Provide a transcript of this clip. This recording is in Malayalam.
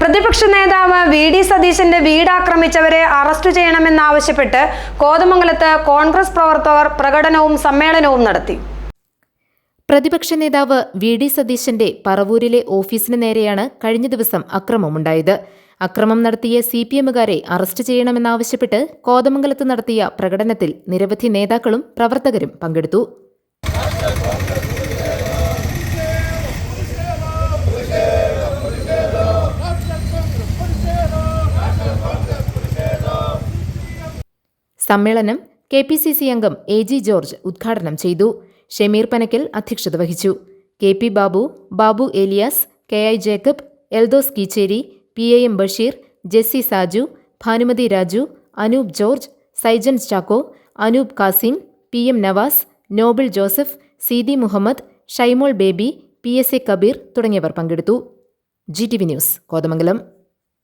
പ്രതിപക്ഷ നേതാവ് വി ഡി സതീശന്റെ വീട് ആക്രമിച്ചവരെ അറസ്റ്റ് ചെയ്യണമെന്നാവശ്യപ്പെട്ട് കോതമംഗലത്ത് കോൺഗ്രസ് പ്രവർത്തകർ പ്രകടനവും സമ്മേളനവും നടത്തി. പ്രതിപക്ഷ നേതാവ് വി ഡി സതീശന്റെ പറവൂരിലെ ഓഫീസിന് നേരെയാണ് കഴിഞ്ഞ ദിവസം അക്രമമുണ്ടായത്. അക്രമം നടത്തിയ സി പി എമ്മുകാരെ അറസ്റ്റ് ചെയ്യണമെന്നാവശ്യപ്പെട്ട് കോതമംഗലത്ത് നടത്തിയ പ്രകടനത്തിൽ നിരവധി നേതാക്കളും പ്രവർത്തകരും പങ്കെടുത്തു. സമ്മേളനം കെ പി സി സി അംഗം എ ജി ജോർജ് ഉദ്ഘാടനം ചെയ്തു. ഷമീർ പനക്കൽ അധ്യക്ഷത വഹിച്ചു. K P Babu Babu Elias K I Jacob Eldhos Keecheri P A M Basheer Jessy Saju Bhanumathi Raju Anoop George Saijan Chacko Anoop Kasim P M Navas Noble Joseph Seethi Muhammad Shaimol Baby P S A Kabeer തുടങ്ങിയവർ പങ്കെടുത്തു. G T V news Kothamangalam.